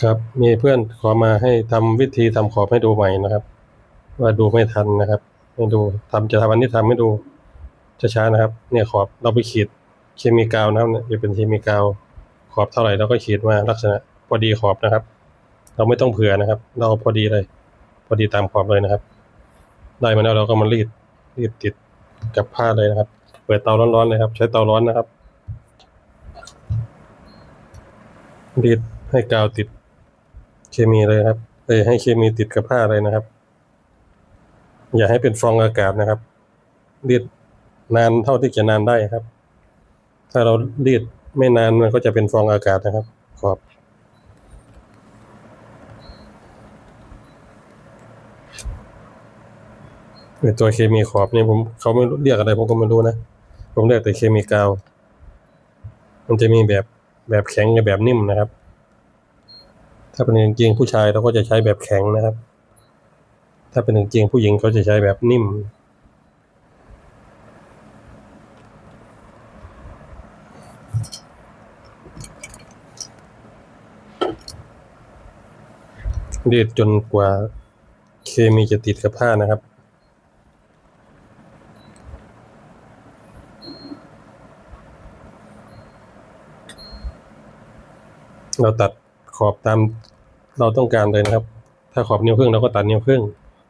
ครับ มีเพื่อนขอมาให้ทำวิธีทำขอบให้ดูใหม่นะครับ ว่าดูไม่ทันนะครับให้ดูทำจะทำวันนี้ทำให้ดูช้าๆนะครับ เนี่ยขอบเราไปขีดเคมีกาวนะครับเนี่ยจะเป็นเคมีกาวขอบเท่าไหร่เราก็ขีดมาลักษณะพอดีขอบนะครับ เราไม่ต้องเผื่อนะครับ เราพอดีเลย พอดีตามขอบเลยนะครับ ได้มาแล้วเราก็มารีดรีดติดกับผ้าเลยนะครับ เปิดเตาร้อนๆเลยครับ ใช้เตาร้อนนะครับรีดให้กาวติด เคมีเลยครับเอยให้เคมีติดกับผ้าเลยนะครับ อย่าให้เป็นฟองอากาศนะครับรีดนานเท่าที่จะนานได้ครับ ถ้าเรารีดไม่นานมันก็จะเป็นฟองอากาศนะครับ ขอบในตัวเคมีขอบนี่ผมเขาไม่เรียกอะไรผมก็ไม่รู้นะ ผมเรียกแต่เคมีกาว มันจะมีแบบแบบแข็งกับแบบนิ่มนะครับ ถ้าเป็นกางเกงผู้ชายเราก็จะใช้แบบแข็งนะครับ ถ้าเป็นกางเกงผู้หญิงเขาจะใช้แบบนิ่มรีดจนกว่าเคมีจะติดกับผ้านะครับเราตัด อบตามเราต้องการเลยนะครับ ถ้าขอบนิ้วครึ่งเราก็ตัดนิ้วครึ่ง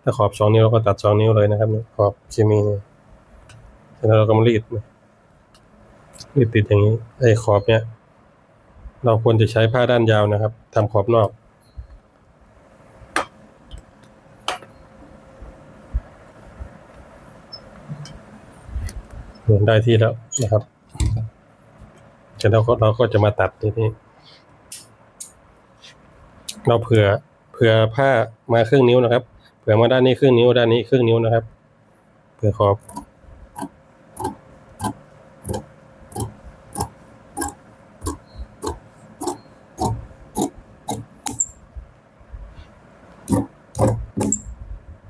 ถ้าขอบสองนิ้วเราก็ตัดสองนิ้วเลยนะครับ ขอบเคมีแล้วเราก็มารีดนะรีดติดอย่างนี้ไอ้ขอบเนี่ยเราควรจะใช้ผ้าด้านยาวนะครับทำขอบนอก ได้ที่แล้วนะครับเสร็จแล้วก็เราก็จะมาตัดทีนี้ เราเผื่อเผื่อผ้ามาครึ่งนิ้วนะครับ เผื่อมาด้านนี้ครึ่งนิ้วด้านนี้ครึ่งนิ้วนะครับ เผื่อขอบ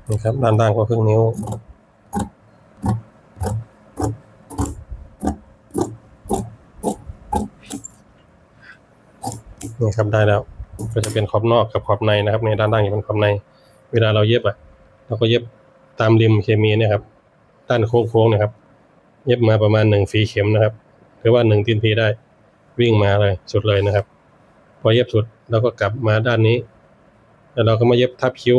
นี่ครับด้านล่างก็ครึ่งนิ้วนี่ครับได้แล้ว ก็จะเป็นขอบนอกกับขอบในนะครับ ในด้านล่างจะเป็นขอบใน เวลาเราเย็บอะเราก็เย็บตามริมเคมีเนี่ยครับด้านโค้งๆเนะครับ เย็บมาประมาณหนึ่งฝีเข็มนะครับ หรือว่าหนึ่งตีนพีได้วิ่งมาเลยสุดเลยนะครับ พอเย็บสุดเราก็กลับมาด้านนี้ แล้วเราก็มาเย็บทับคิ้ว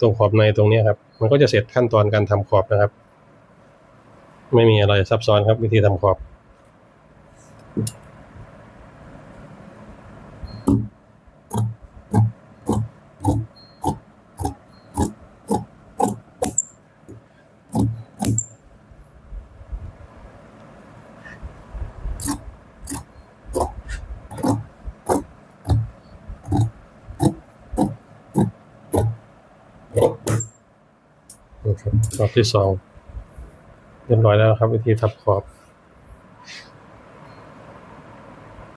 ตรงขอบในตรงนี้ครับ มันก็จะเสร็จขั้นตอนการทำขอบนะครับ ไม่มีอะไรซับซ้อนครับวิธีทำขอบ รับรอบที่สองเรียบร้อยแล้วครับ วิธีทับขอบ